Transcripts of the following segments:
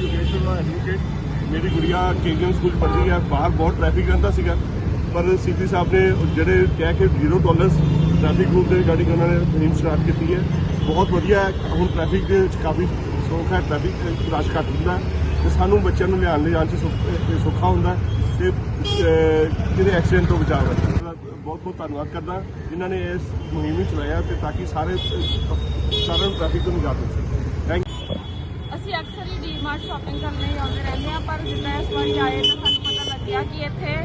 Yogeshwar advocate ਮੇਰੀ ਗੁੜੀਆ ਕੇਜਨ school ਪੜ੍ਹਦੀ ਹੈ, ਬਾਹਰ ਬਹੁਤ ਟ੍ਰੈਫਿਕ ਰਹਿੰਦਾ ਸੀਗਾ। ਪਰ ਸੀਪੀ ਸਾਹਿਬ ਨੇ ਜਿਹੜੇ ਕਹਿ ਕੇ ਜ਼ੀਰੋ ਟੋਲਰੈਂਸ ਟ੍ਰੈਫਿਕ ਰੂਲ ਦੇ ਰਿਗਾਰਡਿੰਗ ਉਹਨਾਂ ਨੇ ਮੁਹਿੰਮ ਸਟਾਰਟ ਕੀਤੀ ਹੈ। ਬਹੁਤ ਵਧੀਆ ਹੈ, ਹੁਣ ਟ੍ਰੈਫਿਕ ਦੇ ਵਿੱਚ ਕਾਫੀ ਸੌਖ ਹੈ ਟ੍ਰੈਫਿਕ ਰਸ਼ ਘੱਟ ਹੁੰਦਾ ਹੈ ਤੇ ਸਾਨੂੰ ਬੱਚਿਆਂ ਨੂੰ ਲਿਆਉਣ ਲਿਜਾਣ 'ਚ ਸੁੱਖ- ਸੌਖਾ ਹੁੰਦਾ ਹੈ ਤੇ ਜਿਹੜੇ ਐਕਸੀਡੈਂਟ ਤੋਂ ਬਚਾਅ ਹੈ ਬਹੁਤ ਬਹੁਤ ਧੰਨਵਾਦ ਕਰਦਾ ਜਿਨ੍ਹਾਂ ਨੇ ਇਸ ਮੁਹਿੰਮ ਨੂੰ ਚਲਾਇਆ ਤੇ ਤਾਂ ਕਿ ਸਾਰੇ ਸਾਰਿਆਂ ਨੂੰ ਟ੍ਰੈਫਿਕ ਤੋਂ ਨਿਜਾਤ ਮਿਲ ਸਕੇ। ਅਕਸਰ ਹੀ ਸ਼ਾਪਿੰਗ ਕਰਨ ਲਈ ਆਉਂਦੇ ਰਹਿੰਦੇ ਹਾਂ, ਪਰ ਜਿੱਦਾਂ ਇਸ ਵਾਰੀ ਆਏ ਤਾਂ ਸਾਨੂੰ ਪਤਾ ਲੱਗਿਆ ਕਿ ਇੱਥੇ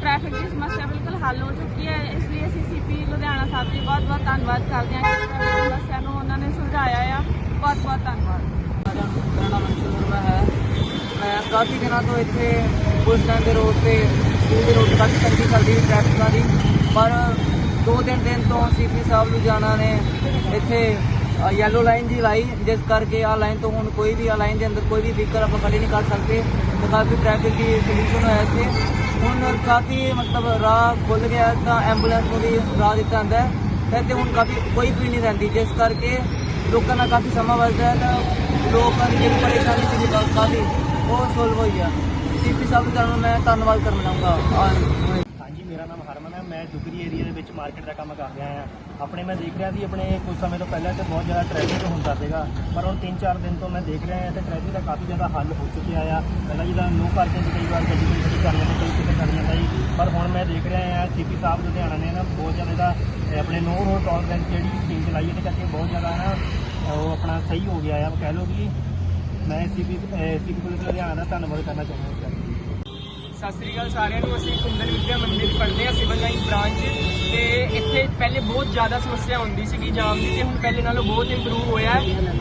ਟ੍ਰੈਫਿਕ ਦੀ ਸਮੱਸਿਆ ਬਿਲਕੁਲ ਹੱਲ ਹੋ ਚੁੱਕੀ ਹੈ। ਇਸ ਲਈ ਅਸੀਂ ਸੀਪੀ ਲੁਧਿਆਣਾ ਸਾਹਿਬ ਦੀ ਬਹੁਤ ਬਹੁਤ ਧੰਨਵਾਦ ਕਰਦੇ ਹਾਂ ਕਿ ਟ੍ਰੈਫਿਕ ਸਮੱਸਿਆ ਨੂੰ ਉਹਨਾਂ ਨੇ ਸੁਲਝਾਇਆ ਆ। ਬਹੁਤ ਬਹੁਤ ਧੰਨਵਾਦ। ਮੇਰਾ ਨਾਮ ਅੰਸ਼ੂ ਹੈ। ਮੈਂ ਕਾਫੀ ਦਿਨਾਂ ਤੋਂ ਇੱਥੇ ਪੁਲਿਸ ਲਾਈਨ ਦੇ ਰੋਡ ਤੇ ਸਕੂਲ ਦੇ ਰੋਡ ਤੇ ਕਾਫੀ ਤੰਗੀ ਚੱਲਦੀ ਸੀ ਟ੍ਰੈਫਿਕਾਂ ਦੀ ਪਰ ਦੋ ਤਿੰਨ ਦਿਨ ਤੋਂ ਸੀਪੀ ਸਾਹਿਬ ਲੁਧਿਆਣਾ ਨੇ ਇੱਥੇ ਯੈਲੋ ਲਾਈਨ ਜੀ ਲਾਈ, ਜਿਸ ਕਰਕੇ ਆ ਲਾਈਨ ਤੋਂ ਹੁਣ ਕੋਈ ਵੀ ਆ ਲਾਈਨ ਦੇ ਅੰਦਰ ਕੋਈ ਵੀ ਵਹੀਕਲ ਆਪਾਂ ਖੜੀ ਨਹੀਂ ਕਰ ਸਕਦੇ ਤੇ ਕਾਫੀ ਟ੍ਰੈਫਿਕ ਦੀ ਸੋਲੂਸ਼ਨ ਹੋਇਆ ਇੱਥੇ। ਹੁਣ ਕਾਫੀ ਮਤਲਬ ਰਾਹ ਖੁੱਲ ਗਿਆ ਤਾਂ ਐਂਬੂਲੈਂਸ ਨੂੰ ਵੀ ਰਾਹ ਦਿੱਤਾ ਜਾਂਦਾ ਹੈ। ਤੇ ਹੁਣ ਕਾਫੀ ਕੋਈ ਵੀ ਨਹੀਂ ਰਹਿੰਦੀ, ਜਿਸ ਕਰਕੇ ਲੋਕਾਂ ਦਾ ਕਾਫੀ ਸਮਾਂ ਬਚਦਾ ਹੈ ਤਾਂ ਲੋਕਾਂ ਦੀ ਜਿਹੜੀ ਪਰੇਸ਼ਾਨੀ ਸੀ, ਕਾਫੀ ਉਹ ਸੋਲਵ ਹੋਈ ਆ। ਸੀਪੀ ਸਾਹਿਬ ਦਾ ਮੈਂ ਧੰਨਵਾਦ ਕਰਨਾ ਚਾਹੂੰਗਾ ਔਰ ਹਾਂਜੀ ਮੇਰਾ ਨਾਮ ਹਰਮਨ ਹੈ ਏਰੀਆ ਦੇ ਵਿੱਚ ਮਾਰਕੀਟ ਦਾ ਕੰਮ ਕਰ ਰਿਹਾ ਹਾਂ। ਆਪਣੇ ਮੈਂ ਦੇਖ ਰਿਹਾ ਸੀ ਆਪਣੇ ਕੁਝ ਸਮੇਂ ਤੋਂ ਪਹਿਲਾਂ ਤੇ ਬਹੁਤ ਜ਼ਿਆਦਾ ਟ੍ਰੈਫਿਕ ਹੁੰਦਾ ਸੀਗਾ, ਪਰ ਹੁਣ 3-4 ਦਿਨ ਤੋਂ ਮੈਂ ਦੇਖ ਰਿਹਾ ਹਾਂ ਤੇ ਟ੍ਰੈਫਿਕ ਦਾ ਕਾਫੀ ਜ਼ਿਆਦਾ ਹੱਲ ਹੋ ਚੁੱਕਿਆ ਆ। ਪਹਿਲਾਂ ਜਿਹਦਾ ਨੋ ਪਾਰਕਿੰਗ ਕਈ ਵਾਰ ਗੱਡੀ ਕੋਈ ਖੜੀ ਕਰ ਜਾਂਦੀ, ਕੋਈ ਕਿਤੇ ਕਰ ਜਾਂਦਾ ਜੀ। ਪਰ ਹੁਣ ਮੈਂ ਦੇਖ ਰਿਹਾ ਹਾਂ ਸੀਪੀ ਸਾਹਿਬ, ਲੁਧਿਆਣਾ ਨੇ ਨਾ ਬਹੁਤ ਜ਼ਿਆਦਾ ਇਹਦਾ ਆਪਣੇ ਨੋ ਰੋਡ ਟੋਲਰੈਂਸ ਜਿਹੜੀ ਸਕੀਮ ਚਲਾਈ, ਇਹਦੇ ਕਰਕੇ ਬਹੁਤ ਜ਼ਿਆਦਾ ਨਾ ਉਹ ਆਪਣਾ ਸਹੀ ਹੋ ਗਿਆ ਆ। ਕਹਿ ਲਓ ਕਿ ਮੈਂ ਸੀਪੀ ਸੀਪੀ ਪੁਲਿਸ ਲੁਧਿਆਣਾ ਦਾ ਧੰਨਵਾਦ ਕਰਨਾ ਚਾਹੁੰਦਾ ਹਾਂ ਸਤਿ ਸ੍ਰੀ ਅਕਾਲ ਸਾਰਿਆਂ ਨੂੰ। ਅਸੀਂ ਕੁੰਦਨ ਵਿਦਿਆ ਮੰਦਿਰ ਪੜ੍ਹਦੇ ਹਾਂ, ਸਿਵਲ ਲਾਈਨ ਬ੍ਰਾਂਚ। ਤੇ ਇੱਥੇ ਪਹਿਲੇ ਬਹੁਤ ਜ਼ਿਆਦਾ ਸਮੱਸਿਆ ਹੁੰਦੀ ਸੀਗੀ ਜਾਮ ਦੀ ਤੇ ਹੁਣ ਪਹਿਲੇ ਨਾਲੋਂ ਬਹੁਤ ਇੰਪਰੂਵ ਹੋਇਆ ਹੈ।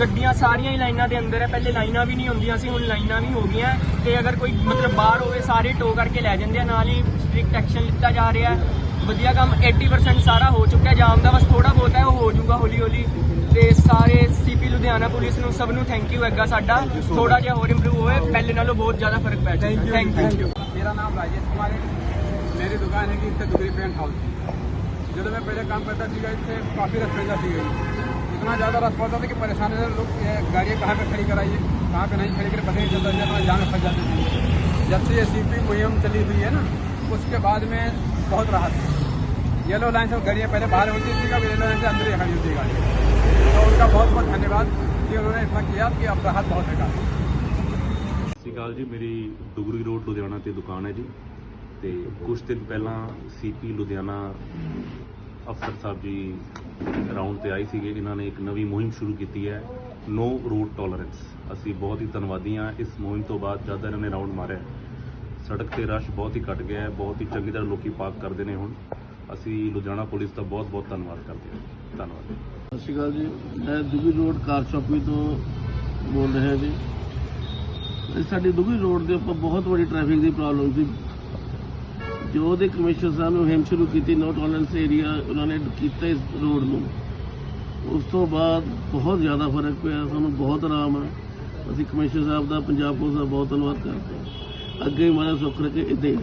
ਗੱਡੀਆਂ ਸਾਰੀਆਂ ਹੀ ਲਾਈਨਾਂ ਦੇ ਅੰਦਰ ਹੈ। ਪਹਿਲੇ ਲਾਈਨਾਂ ਵੀ ਨਹੀਂ ਹੁੰਦੀਆਂ ਸੀ, ਹੁਣ ਲਾਈਨਾਂ ਵੀ ਹੋ ਗਈਆਂ ਤੇ ਅਗਰ ਕੋਈ ਮਤਲਬ ਬਾਹਰ ਹੋਵੇ, ਸਾਰੇ ਟੋ ਕਰਕੇ ਲੈ ਜਾਂਦੇ ਆ। ਨਾਲ ਹੀ ਸਟ੍ਰਿਕਟ ਐਕਸ਼ਨ ਲਿੱਤਾ ਜਾ ਰਿਹਾ ਵਧੀਆ ਕੰਮ 80% ਸਾਰਾ ਹੋ ਚੁੱਕਿਆ ਜਾਮ ਦਾ ਬਸ ਥੋੜਾ ਬਹੁਤ ਹੈ ਉਹ ਹੋ ਜਾਊਗਾ ਹੌਲੀ ਹੌਲੀ ਤੇ ਸਾਰੇ ਸੀਪੀ ਲੁਧਿਆਣਾ ਪੁਲਿਸ ਨੂੰ ਸਭ ਨੂੰ ਥੈਂਕ ਯੂ ਹੈਗਾ ਸਾਡਾ ਥੋੜਾ ਜਿਹਾ ਹੋਰ ਇੰਪਰੂਵ ਹੋਏ ਪਹਿਲੇ ਨਾਲੋਂ ਬਹੁਤ ਜ਼ਿਆਦਾ ਫਰਕ ਪੈ ਜਾਏਗਾ ਥੈਂਕ ਯੂ ਮੇਰਾ ਨਾਮ ਰਾਜੇਸ਼ ਕੁਮਾਰ ਹੈ ਮੇਰੀ ਦੁਕਾਨ ਹੈਗੀ ਇੱਥੇ ਦੁਗਰੀ ਪੇਂਟ ਹਾਊਸ ਜਦੋਂ ਮੈਂ ਪਹਿਲੇ ਕੰਮ ਕਰਦਾ ਸੀਗਾ ਇੱਥੇ ਕਾਫੀ रश पैदा ਸੀਗਾ इतना ज़्यादा रश पड़ता था कि परेशान है लोग ये गाड़ियाँ कहाँ पे खड़ी कराइए कहाँ पे नहीं खड़ी कर पता नहीं चलता था जाम में फंस जाते थे जब से ये सी पी मुहिम चली हुई है ना उसके बाद में बहुत राहत है येलो लाइन से गाड़ियाँ पहले बाहर होती थी अब येलो लाइन से अंदर ही खड़ी होती है गाड़ी तो उनका बहुत बहुत धन्यवाद कि उन्होंने इतना किया कि अब राहत बहुत है काफ़ी ਸਤਿ ਸ਼੍ਰੀ ਅਕਾਲ ਜੀ ਮੇਰੀ ਡੁਗਰੀ ਰੋਡ ਲੁਧਿਆਣਾ ਤੇ ਦੁਕਾਨ ਹੈ ਜੀ ਤੇ ਕੁਝ ਦਿਨ ਪਹਿਲਾਂ ਸੀਪੀ ਲੁਧਿਆਣਾ ਅਫਸਰ ਸਾਹਿਬ ਜੀ ਰਾਉਂਡ ਤੇ ਆਏ ਸੀਗੇ ਇਹਨਾਂ ਨੇ ਇੱਕ ਨਵੀਂ ਮੁਹਿੰਮ ਸ਼ੁਰੂ ਕੀਤੀ ਹੈ ਨੋ ਰੂਟ ਟੋਲਰੈਂਸ ਅਸੀਂ ਬਹੁਤ ਹੀ ਧੰਨਵਾਦੀ ਹਾਂ ਇਸ ਮੁਹਿੰਮ ਤੋਂ ਬਾਅਦ ਜਦ ਇਹਨਾਂ ਨੇ ਰਾਉਂਡ ਮਾਰਿਆ ਸੜਕ ਤੇ ਰਸ਼ ਬਹੁਤ ਹੀ ਘਟ ਗਿਆ ਹੈ, ਬਹੁਤ ਹੀ ਚੰਗੀ ਤਰ੍ਹਾਂ ਲੋਕੀ ਪਾਰਕ ਕਰਦੇ ਨੇ ਹੁਣ। ਅਸੀਂ ਲੁਧਿਆਣਾ ਪੁਲਿਸ ਦਾ ਬਹੁਤ ਬਹੁਤ ਧੰਨਵਾਦ ਕਰਦੇ ਹਾਂ। ਧੰਨਵਾਦ। ਸਤਿ ਸ਼੍ਰੀ ਅਕਾਲ ਜੀ। ਮੈਂ ਦੁਗੀ ਰੋਡ ਕਾਰ ਸ਼ਾਪੀ ਤੋਂ ਬੋਲ ਰਿਹਾ ਜੀ। ਇਹ ਸਾਡੀ ਦੁਗੀ ਰੋਡ ਦੇ ਉੱਪਰ ਬਹੁਤ ਵੱਡੀ ਟ੍ਰੈਫਿਕ ਦੀ ਪ੍ਰੋਬਲਮ ਸੀ। ਜੋ ਦੇ ਕਮਿਸ਼ਨਰ ਸਾਹਿਬ ਨੂੰ ਮੁਹਿੰਮ ਸ਼ੁਰੂ ਕੀਤੀ ਨੋ ਟੋਲਰੈਂਸ ਏਰੀਆ ਉਹਨਾਂ ਨੇ ਕੀਤਾ ਇਸ ਰੋਡ ਨੂੰ। ਉਸ ਤੋਂ ਬਾਅਦ ਬਹੁਤ ਜ਼ਿਆਦਾ ਫ਼ਰਕ ਪਿਆ, ਸਾਨੂੰ ਬਹੁਤ ਆਰਾਮ ਹੈ ਅਸੀਂ ਕਮਿਸ਼ਨਰ ਸਾਹਿਬ ਦਾ, ਪੰਜਾਬ ਪੁਲਿਸ ਦਾ ਬਹੁਤ ਧੰਨਵਾਦ ਕਰਦੇ ਹਾਂ। ਅੱਗੇ ਵੀ ਮਾਰਾ ਸੁੱਖ ਰੱਖੇ ਇਦਾਂ ਹੀ